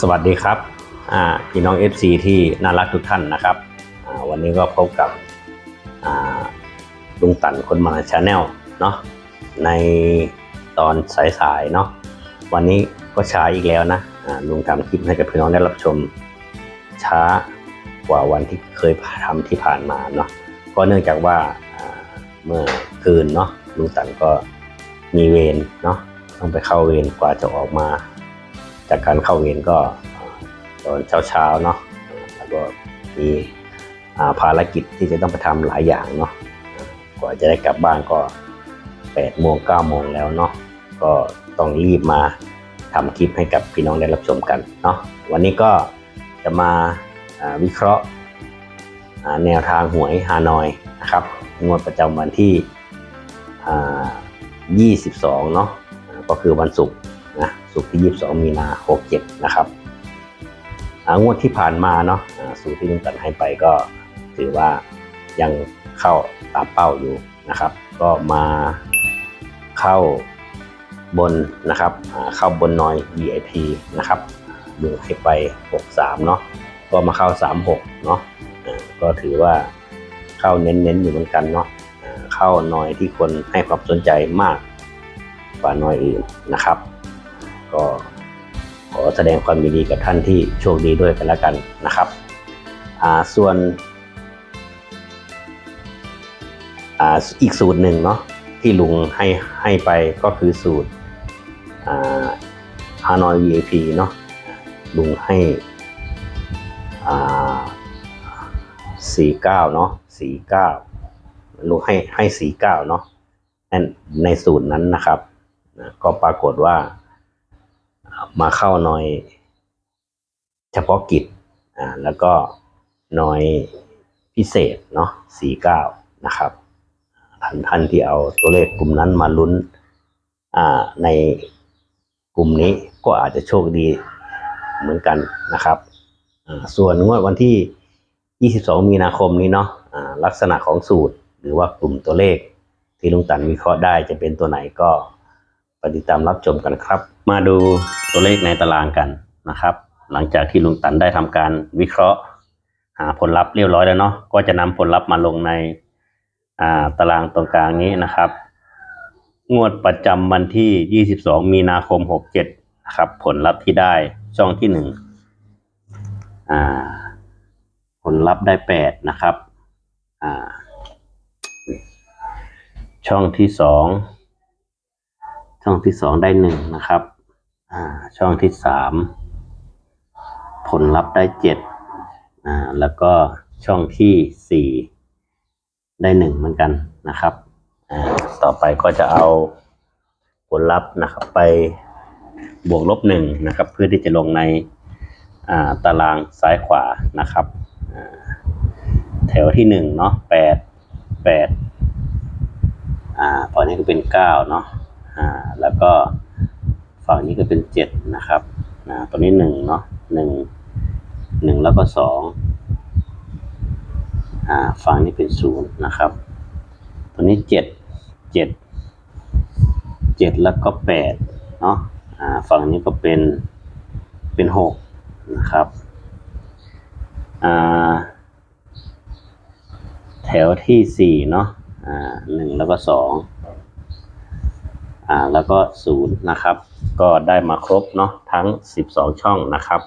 สวัสดีครับพี่น้อง FC ที่น่ารักทุกท่านนะครับ วันนี้ก็พบกับลุงตันคนมาชาแนลเนาะในตอนสายๆเนาะวันนี้ก็ช้าอีกแล้วนะลุงทำคลิปให้กับพี่น้องได้รับชมช้ากว่าวันที่เคยทำที่ผ่านมาเนาะก็เนื่องจากว่าเมื่อคืนเนาะลุงตันก็มีเวรเนาะต้องไปเข้าเวรกว่าจะออกมา จากการเข้าเวรก็ตอนเช้าๆเนาะแล้วก็มีภารกิจที่จะต้องไปทำหลายอย่างเนาะกว่าจะได้กลับบ้านก็8โมง9โมงแล้วเนาะก็ต้องรีบมาทำคลิปให้กับพี่น้องได้รับชมกันเนาะวันนี้ก็จะมาวิเคราะห์แนวทางหวยฮานอยนะครับงวดประจำวันที่อ่า22 เนาะก็คือวันศุกร์ สุกร์ที่ 22 มีนา 67 นะครับอ่างวดที่ผ่านมาเนาะสูตรที่ลุงตัดให้ไปก็ถือว่ายังเข้าตามเป้าอยู่นะครับ ก็มาเข้าบนนะครับเข้าบนนอย VIP นะครับลุงให้ไป 63 เนาะก็มาเข้า 36 เนาะก็ถือว่าเข้าเน้นๆอยู่เหมือนกันเนาะเข้านอยที่คนให้ความสนใจมากกว่านอยอื่นนะครับ ก็ขอแสดงความยินดีกับท่านที่โชคดีด้วยกันล้วกันนะครับส่วนออีกสูตรหนึ่งเนาะที่ลุงให้ให้ไปก็คือสูตรอาฮานอย VIP เนาะลุงให้สี่เก้าเนาะสี่เก้าลุงให้ให้สี่เก้าเนาะในในสูตรนั้นนะครับ ก็ปรากฏว่า มาเข้าหน่อย เฉพาะกิจอ่าแล้วก็หน่อยพิเศษเนาะสี่เก้านะครับท่านท่านที่เอาตัวเลขกลุ่มนั้นมาลุ้นอ่าในกลุ่มนี้ก็อาจจะโชคดีเหมือนกันนะครับส่วนงวดวันที่ 22 มีนาคมนี้เนาะอ่าลักษณะของสูตร หรือว่ากลุ่มตัวเลข ที่ลุงตันวิเคราะห์ได้จะเป็นตัวไหนก็ปติตามรับชมกันครับ มาดูตัวเลขในตารางกันนะครับ หลังจากที่ลุงตันได้ทำการวิเคราะห์หาผลลัพธ์เรียบร้อยแล้วเนาะก็จะนำผลลัพธ์มาลงในาตารางตรงกลางนี้นะครับ งวดประจำวันที่ 22 มีนาคม 67นะครับผลลัพธ์ที่ได้ช่องที่หนึ่งผลลัพธ์ได้ 8 นะครับช่องที่สอง ช่องที่สองได้หนึ่งนะครับอ่าช่องที่สามผลลัพธ์ได้เจ็ดอ่าแล้วก็ช่องที่สี่ได้หนึ่งเหมือนกันนะครับอ่าต่อไปก็จะเอาผลลัพธ์นะครับไปบวกลบหนึ่งนะครับ เพื่อที่จะลงในอ่าตารางซ้ายขวานะครับ แถวที่หนึ่งเนาะแปดแปดอ่าฝั่งนี้ก็เป็นเก้าเนาะ อ่าแล้วก็ฝั่งนี้ก็เป็นเจ็ดนะครับนะตัวนี้หนึ่งเนาะหนึ่งหนึ่งแล้วก็สองอ่าฝั่งนี้เป็นศูนย์นะครับ ตัวนี้เจ็ดเจ็ดเจ็ดแล้วก็แปดเนาะอ่าฝั่งนี้ก็เป็นเป็นหกนะครับอ่าแถวที่สี่เนาะอ่าหนึ่งแล้วก็สอง อ่าแล้วก็ศูนย์นะครับ ก็ได้มาครบเนาะทั้ง 12 ช่องนะครับ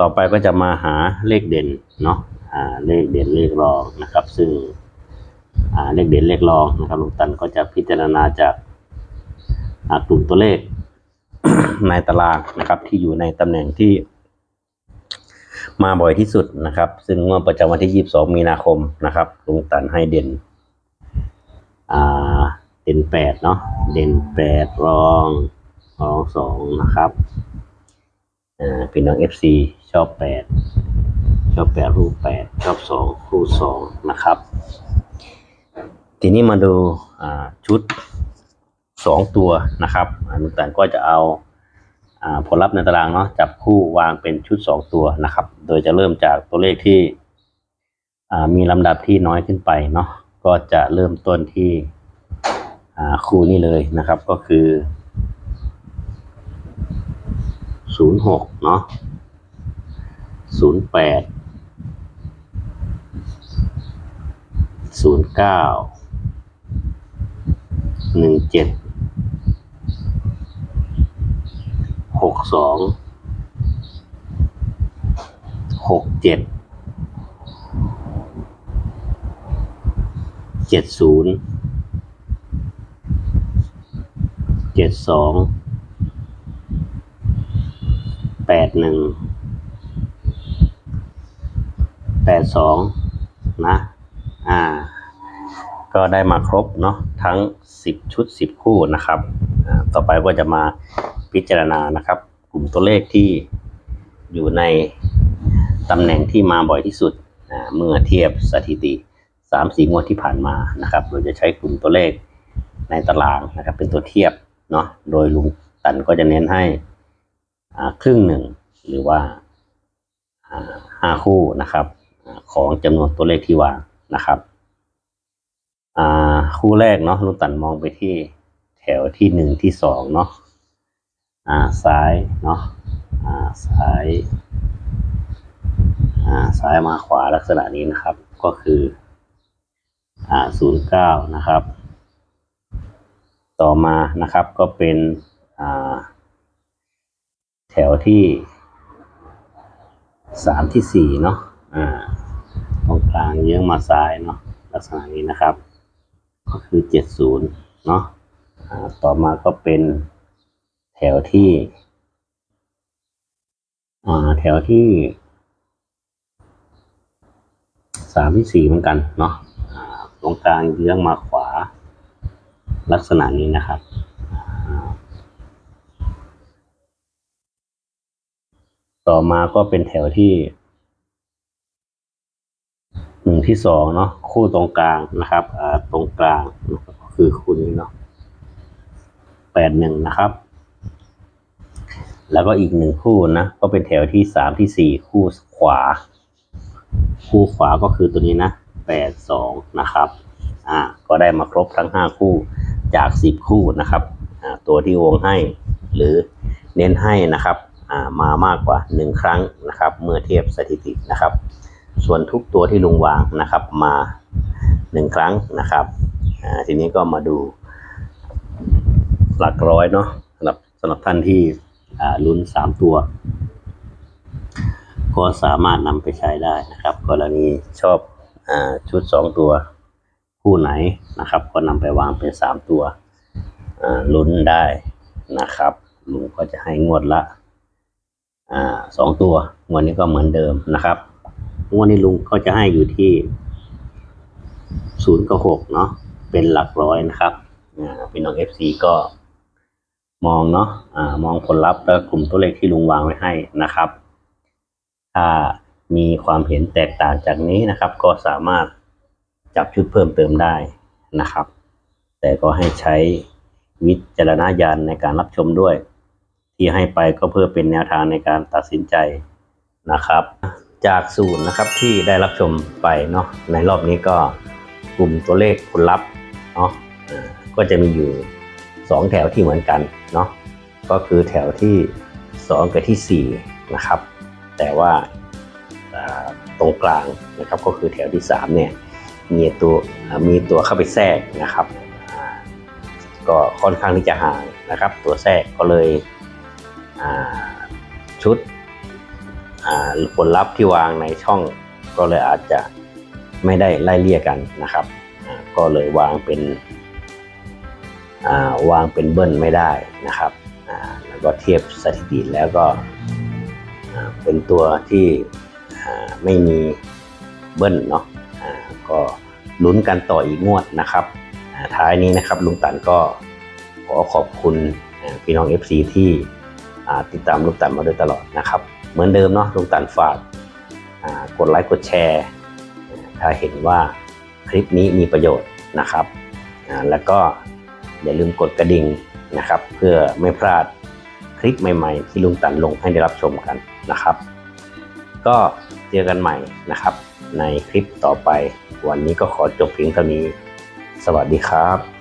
ต่อไปก็จะมาหาเลขเด่นเนาะอ่าเลขเด่นเลขรองนะครับ ซึ่งอ่าเลขเด่นเลขรองนะครับลุงตันก็จะพิจารณาจากกลุ่มตัวเลขในตารางนะครับ ที่อยู่ในตำแหน่งที่มาบ่อยที่สุดนะครับ ซึ่งงวดประจำวันที่ 22 มีนาคมนะครับลุงตันให้เด่นอ่า เด่นแปดเนาะเด่นแปดรองรองสองนะครับอ่าเป็นน้องเอฟซีชอบแปดชอบแปดรูปแปดชอบสองรูปสองนะครับ ทีนี้มาดูอ่าชุดสองตัวนะครับอนุตันก็จะเอาอ่าผลลัพธ์ในตารางเนาะจับคู่วางเป็นชุดสองตัวนะครับ โดยจะเริ่มจากตัวเลขที่อ่ามีลำดับที่น้อยขึ้นไปเนาะก็จะเริ่มต้นที่ คู่นี้เลยนะครับก็คือศูนย์หกเนาะศูนย์แปดศูนย์เก้าหนึ่งเจ็ดหกสองหกเจ็ดเจ็ดศูนย์ เจ็ดสองแปดหนึ่งแปดสองนะ อ่า ก็ได้มาครบเนาะทั้ง10ชุด10คู่นะครับ ต่อไปก็จะมาพิจารณานะครับ กลุ่มตัวเลขที่อยู่ในตำแหน่งที่มาบ่อยที่สุดเมื่อเทียบสถิติ3 4งวดที่ผ่านมานะครับโดยจะใช้กลุ่มตัวเลขในตารางนะครับ เป็นตัวเทียบ เนาะโดยลุงตันก็จะเน้นให้ครึ่งหนึ่งหรือว่าห้าคู่นะครับอของจำนวนตัวเลขที่วางนะครับคู่แรกเนาะลุงตันมองไปที่แถวที่หนึ่งที่สองเนาะซ้ายเนาะซ้ายซ้ายมาขวาลักษณะนี้นะครับ ก็คือศูนย์เก้านะครับ ต่อมานะครับก็เป็นแถวที่สามที่สี่เนาะตรงกลางเยื้องมาซ้ายเนาะลักษณะนี้นะครับ ก็คือเจ็ดศูนย์เนาะต่อมาก็เป็นแถวที่แถวที่สามที่สี่เหมือนกันเนาะตรงกลางเยื้องมาขวา ลักษณะนี้นะครับ ต่อมาก็เป็นแถวที่หนึ่งที่สองเนาะคู่ตรงกลางนะครับตรงกลางก็คือคู่นี้เนาะแปดหนึ่งนะครับ แล้วก็อีกหนึ่งคู่นะ ก็เป็นแถวที่สามที่สี่คู่ขวา คู่ขวาก็คือตัวนี้นะแปดสองนะครับ อ่า ก็ได้มาครบทั้งห้าคู่ จากสิบคู่นะครับตัวที่วงให้หรือเน้นให้นะครับมามากกว่าหนึ่งครั้งนะครับ เมื่อเทียบสถิตินะครับ ส่วนทุกตัวที่ลุงวางนะครับมาหนึ่งครั้งนะครับทีนี้ก็มาดูหลักร้อยเนาะสำหรับสำหรับท่านที่ลุ้นสามตัว ก็สามารถนำไปใช้ได้นะครับ กรณีชอบอชุดสองตัว คู่ไหนนะครับ ก็นำไปวางเป็นสามตัวลุ้นได้นะครับ ลุงก็จะให้งวดละสองตัว งวดนี้ก็เหมือนเดิมนะครับ งวดนี้ลุงก็จะให้อยู่ที่ศูนย์กับหกเนาะเป็นหลักร้อยนะครับพี่น้องเอฟซีก็มองเนาะอ่ามองผลลัพธ์และกลุ่มตัวเลขที่ลุงวางไว้ให้นะครับ ถ้ามีความเห็นแตกต่างจากนี้นะครับ ก็สามารถ จับชุดเพิ่มเติมได้นะครับ แต่ก็ให้ใช้วิจารณญาณในการรับชมด้วย ที่ให้ไปก็เพื่อเป็นแนวทางในการตัดสินใจนะครับ จากศูนย์นะครับที่ได้รับชมไปเนาะในรอบนี้ก็กลุ่มตัวเลขผลลัพธ์เนาะก็จะมีอยู่สองแถวที่เหมือนกันเนาะก็คือแถวที่สองกับที่สี่นะครับ แต่ว่าอ่าตรงกลางนะครับก็คือแถวที่สามเนี่ย มีตัวมีตัวเข้าไปแทรกนะครับ ก็ค่อนข้างที่จะห่างนะครับ ตัวแทรกก็เลยชุดผลลัพธ์ที่วางในช่องก็เลยอาจจะไม่ได้ไล่เลี่ยกันนะครับ ก็เลยวางเป็นวางเป็นเบิ้ลไม่ได้นะครับแล้วก็เทียบสถิติแล้วก็เป็นตัวที่ไม่มีเบิ้ลเนาะ ก็ลุ้นกันต่ออีกงวดนะครับท้ายนี้นะครับลุงตันก็ขอขอบคุณพี่น้อง FC ที่อ่ติดตามลุงตันมาโดยตลอดนะครับ เหมือนเดิมเนาะลุงตันฝากกดไลค์กดแชร์ ถ้าเห็นว่าคลิปนี้มีประโยชน์นะครับ แล้วก็อย่าลืมกดกระดิ่งนะครับ เพื่อไม่พลาดคลิปใหม่ ๆ ที่ลุงตันลงให้ได้รับชมกันนะครับ ก็เจอกันใหม่นะครับ ในคลิปต่อไป วันนี้ก็ขอจบเพียงเท่านี้ สวัสดีครับ